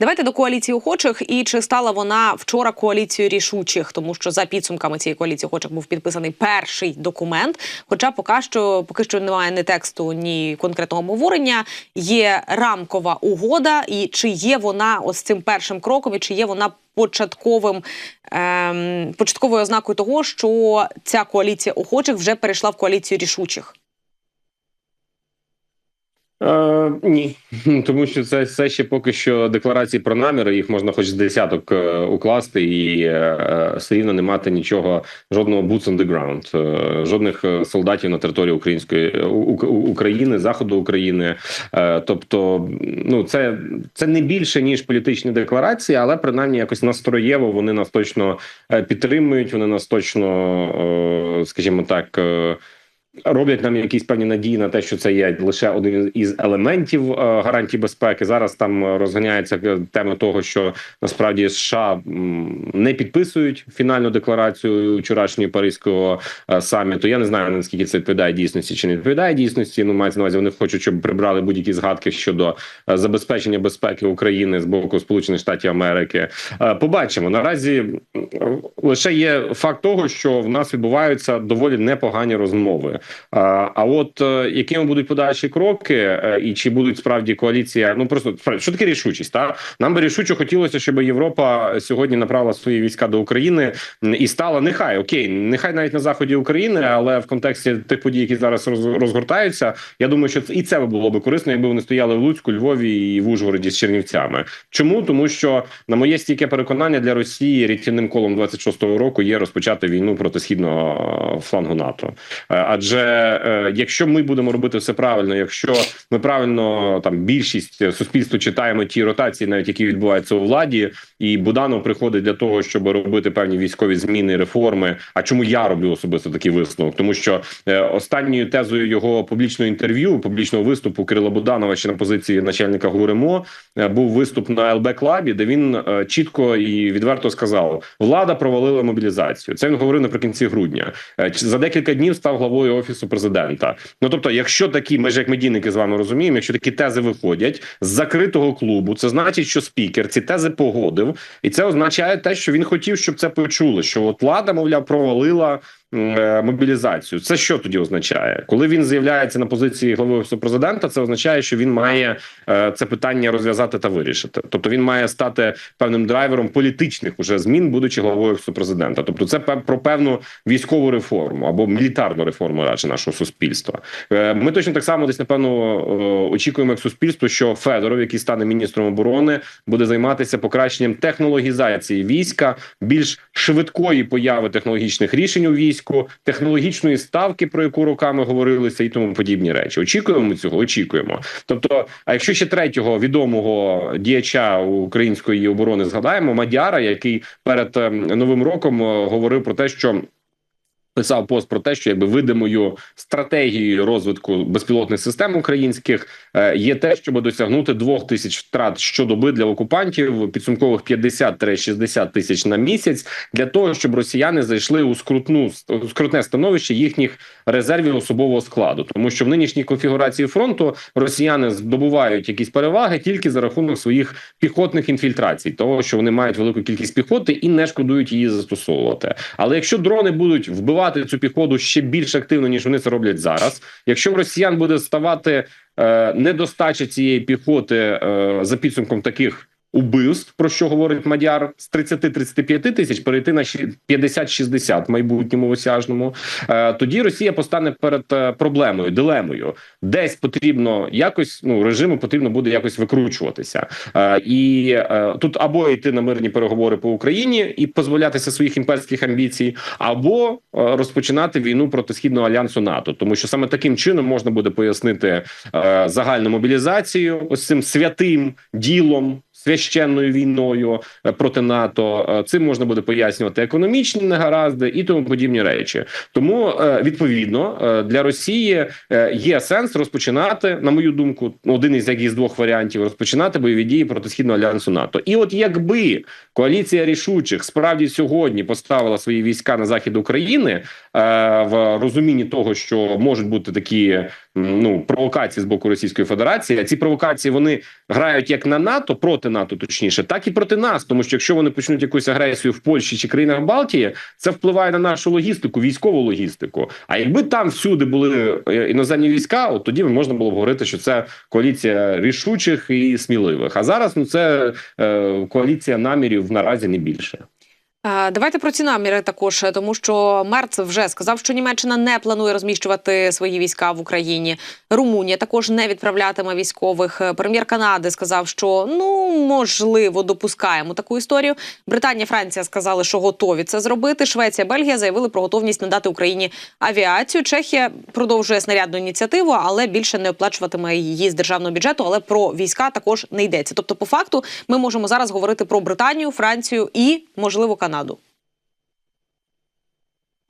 Давайте до коаліції охочих. І чи стала вона вчора коаліцією рішучих, тому що за підсумками цієї коаліції охочих був підписаний перший документ. Хоча поки що поки що немає ні тексту, ні конкретного обговорення. Є рамкова угода, і чи є вона ось цим першим кроком, і чи є вона початковим ем, початковою ознакою того, що ця коаліція охочих вже перейшла в коаліцію рішучих. Е, ні, тому що це все ще поки що декларації про наміри. Їх можна хоч з десяток е, укласти, і е, е, все рівно не мати нічого, жодного boots on the ground, е, жодних е, солдатів на території української У- України, заходу України. Е, тобто, ну це, це не більше ніж політичні декларації, але принаймні якось настроєво вони нас точно підтримують. Вони нас точно, е, скажімо так. е, Роблять нам якісь певні надії на те, що це є лише один із елементів е, гарантій безпеки. Зараз там розганяється тема того, що насправді США не підписують фінальну декларацію вчорашнього паризького е, саміту. Я не знаю наскільки це відповідає дійсності чи не відповідає дійсності. Ну мається на увазі, вони хочуть, щоб прибрали будь-які згадки щодо е, забезпечення безпеки України з боку Сполучених Штатів Америки. Побачимо наразі лише є факт того, що в нас відбуваються доволі непогані розмови. А, от е, якими будуть подальші кроки, е, і чи будуть справді коаліція? Ну просто справді, що таке рішучість? Та нам би рішуче хотілося, щоб Європа сьогодні направила свої війська до України і стала нехай окей, нехай навіть на заході України, але в контексті тих подій, які зараз роз- розгортаються, я думаю, що це і це було би корисно, якби вони стояли в Луцьку, Львові і в Ужгороді з Чернівцями. Чому тому, що на моє стійке переконання для Росії рятівним колом 26-го року є розпочати війну проти східного флангу НАТО. Е, Адже е, якщо ми будемо робити все правильно, якщо ми правильно там більшість суспільства читаємо ті ротації, навіть які відбуваються у владі, і Буданов приходить для того, щоб робити певні військові зміни, реформи. А чому я роблю особисто такий висновок? Тому що е, останньою тезою його публічного інтерв'ю, публічного виступу Кирила Буданова ще на позиції начальника ГУРМО е, був виступ на ЛБ Клабі, де він чітко і відверто сказав: влада провалила мобілізацію. Це він говорив наприкінці грудня. За декілька днів став главою офісу президента. Ну тобто, якщо такі, ми ж як медійники з вами розуміємо, якщо такі тези виходять з закритого клубу, це значить, що спікер ці тези погодив, і це означає те, що він хотів, щоб це почули. Що от влада, мовляв, провалила е, мобілізацію. Це що тоді означає? Коли він з'являється на позиції глави офісу президента, це означає, що він має е, це питання розв'язати та вирішити. Тобто він має стати певним драйвером політичних уже змін, будучи главою офісу президента. Тобто, це про певну військову реформу або мілітарну реформу радше нашого суспільства. Е, Ми точно так само десь напевно е, очікуємо як суспільство, що Федоров, який стане міністром оборони, буде займатися покращенням технологізації війська, більш швидкої появи технологічних рішень у війську, технологічної ставки, про яку роками говорилися, і тому подібні речі. Очікуємо цього. Очікуємо. Тобто, а якщо ще третього відомого діяча української оборони згадаємо, Мадяра, який перед ем, новим роком е, говорив про те, що. Писав пост про те, що якби видимою стратегією розвитку безпілотних систем українських є те, щоб досягнути двох тисяч втрат щодоби для окупантів, підсумкових 50-60 тисяч на місяць, для того, щоб росіяни зайшли у скрутну у скрутне становище їхніх резервів особового складу, тому що в нинішній конфігурації фронту росіяни здобувають якісь переваги тільки за рахунок своїх піхотних інфільтрацій, того що вони мають велику кількість піхоти і не шкодують її застосовувати. Але якщо дрони будуть вбивати цю піхоту ще більш активно ніж вони це роблять зараз, якщо в росіян буде ставати е, недостача цієї піхоти е, за підсумком таких. Убивств, про що говорить Мадяр, з 30-35 тисяч перейти на щі- 50-60 в майбутньому осяжному. Е, тоді Росія постане перед е, проблемою, дилемою. Десь потрібно якось ну режиму потрібно буде якось викручуватися. Е, і тут або йти на мирні переговори по Україні і позбавлятися своїх імперських амбіцій, або розпочинати війну проти східного альянсу НАТО, тому що саме таким чином можна буде пояснити загальну мобілізацію, ось цим святим ділом. Священною війною е, проти НАТО Е, цим можна буде пояснювати економічні негаразди і тому подібні речі. Тому е, відповідно для Росії є сенс розпочинати, на мою думку, один із яких з двох варіантів розпочинати бойові дії проти східного альянсу НАТО. І от якби коаліція рішучих справді сьогодні поставила свої війська на захід України в розумінні того, що можуть бути такі ну провокації з боку Російської Федерації. Ці провокації вони грають як на НАТО проти НАТО, точніше, так і проти нас. Тому що якщо вони почнуть якусь агресію в Польщі чи країнах Балтії, це впливає на нашу логістику, військову логістику. А якби там всюди були е, іноземні війська, от тоді можна було б говорити, що це коаліція рішучих і сміливих. А зараз ну це е, коаліція намірів наразі не більше. Давайте про ці наміри також, е, тому що Мерц вже сказав, що Німеччина не планує розміщувати свої війська в Україні. Румунія також не відправлятиме військових. Е, Прем'єр Канади сказав, що ну можливо допускаємо таку історію. Британія, Франція сказали, що готові це зробити. Швеція, Бельгія заявили про готовність надати Україні авіацію. Чехія продовжує снарядну ініціативу, але більше не оплачуватиме її з державного бюджету. Але про війська також не йдеться. Тобто, по факту, ми можемо зараз говорити про Британію, Францію і можливо Канаду.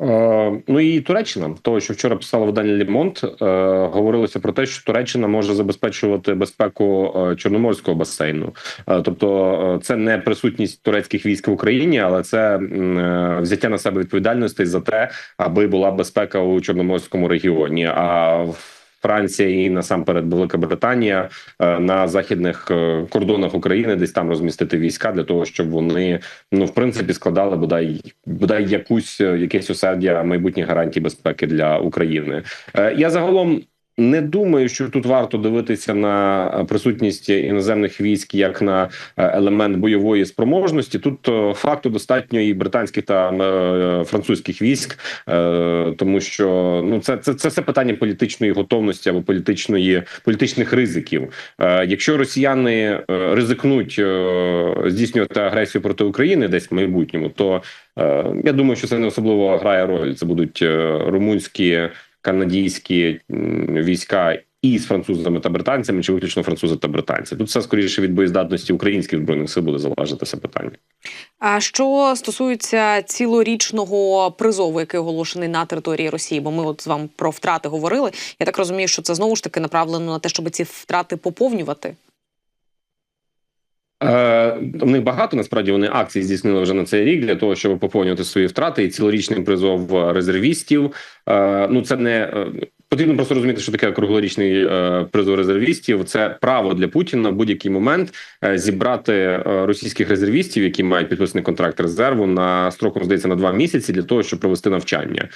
Е, ну і Туреччина, того, що вчора писала видання Лімонт, е, говорилося про те, що Туреччина може забезпечувати безпеку е, Чорноморського басейну. Тобто, це не присутність турецьких військ в Україні, але це взяття на себе відповідальності за те, аби була безпека у Чорноморському регіоні. А Франція і насамперед Велика Британія е, на західних е, кордонах України десь там розмістити війська для того, щоб вони ну в принципі складали бодай бодай якусь е, якесь осердя майбутніх гарантій безпеки для України. Я загалом. Не думаю, що тут варто дивитися на е, присутність іноземних військ як на е, елемент бойової спроможності. Тут е, факту достатньо і британських та французьких військ, тому що ну це, це, це все питання політичної готовності або політичної політичних ризиків. Якщо росіяни ризикнуть здійснювати агресію проти України десь в майбутньому, то я думаю, що це не особливо грає роль. Це будуть румунські, канадійські війська. І з французами та британцями, чи виключно французи та британці. Тут все скоріше від боєздатності українських збройних сил буде залежати це питання. А що стосується цілорічного призову, який оголошений на території Росії, бо ми от з вами про втрати говорили. Я так розумію, що це знову ж таки направлено на те, щоб ці втрати поповнювати. Е, в них багато насправді вони акції здійснили вже на цей рік для того, щоб поповнювати свої втрати. І цілорічний призов резервістів. Е, ну це не е, потрібно просто розуміти, що таке круглорічний е, призов резервістів. Це право для Путіна в будь-який момент е, зібрати е, російських резервістів, які мають підписаний контракт резерву на строком здається на два місяці для того, щоб провести навчання.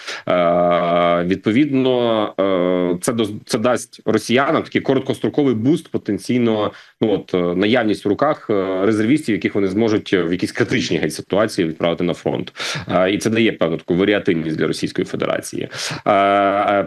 Відповідно, це доз- це дасть росіянам такий короткостроковий буст потенційно. Ну от наявність в руках резервістів, яких вони зможуть в якісь критичні геть ситуації відправити на фронт, і це дає певну таку варіативність для Російської Федерації.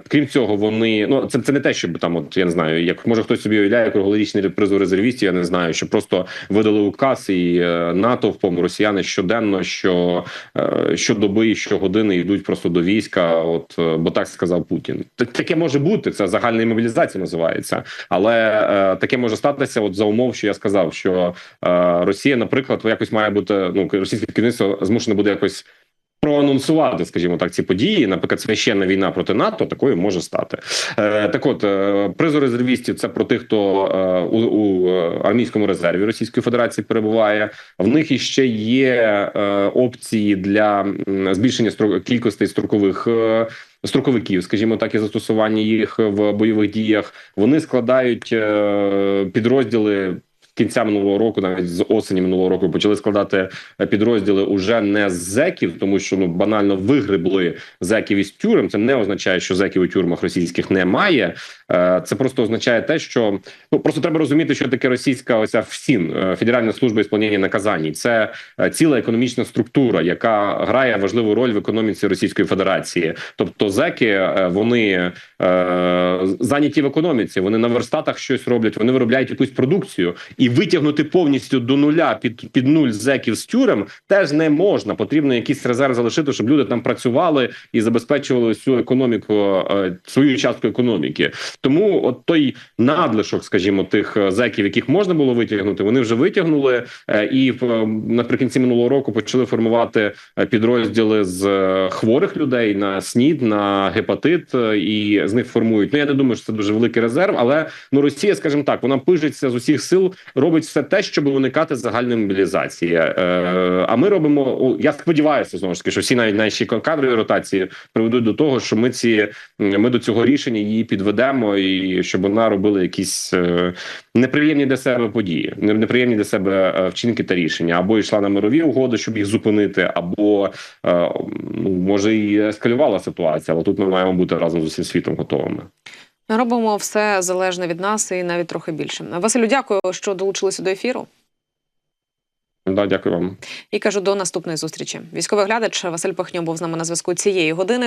Крім цього, вони ну це, це не те, щоб там, от я не знаю, як може хтось собі уявляє круглорічний призов резервістів. Я не знаю, що просто видали указ і е, натовпом росіяни щоденно, що е, щодоби, щогодини йдуть просто до війська. От е, бо так сказав Путін. Таке може бути. Це загальна мобілізація називається, але е, таке може статися. От за умов, що я сказав, що е, Росія, наприклад, якось має бути ну російське керівництво змушене буде якось. Проанонсувати, скажімо так, ці події, наприклад, священна війна проти НАТО такою може стати. Е, так, от е, призор резервістів це про тих, хто е, у, у армійському резерві Російської Федерації перебуває. В них іще є опції для збільшення кількості строкових. Строковиків, скажімо так, і застосування їх в бойових діях, вони складають підрозділи кінця минулого року, навіть з осені минулого року, почали складати е, підрозділи уже не з зеків, тому що ну банально вигребли зеків із тюрем. Це не означає, що зеків у тюрмах російських немає. Е, Це просто означає те, що ну просто треба розуміти, що таке російська оця ФСІН, е, Федеральна служба ісполнення наказань. Це ціла економічна структура, яка грає важливу роль в економіці Російської Федерації. Тобто, зеки вони е, зайняті в економіці, вони на верстатах щось роблять, вони виробляють якусь продукцію і витягнути повністю до нуля під під нуль зеків з тюрем теж не можна. Потрібно якийсь резерв залишити, щоб люди там працювали і забезпечували всю економіку, е, свою частку економіки. Тому от той надлишок, скажімо, тих е, зеків, яких можна було витягнути, вони вже витягнули е, і наприкінці минулого року почали формувати підрозділи з хворих людей на СНІД, на гепатит, і з них формують. Ну я не думаю, що це дуже великий резерв, але ну Росія, скажімо так, вона пижиться з усіх сил робить все те, щоб уникати загальної мобілізації. Е, а ми робимо. Я сподіваюся, знову ж таки, що всі навіть наші кадрові ротації приведуть до того, що ми ці ми до цього рішення її підведемо, і щоб вона робила якісь е, неприємні для себе події, неприємні для себе е, вчинки та рішення, або йшла на мирові угоди, щоб їх зупинити, або е, може і ескалювала ситуація. Але тут ми маємо бути разом з усім світом готовими. Робимо все залежне від нас і навіть трохи більше. Василю, дякую, що долучилися до ефіру. Да, дякую вам. І кажу до наступної зустрічі. Військовий глядач Василь Пахньо був з нами на зв'язку цієї години.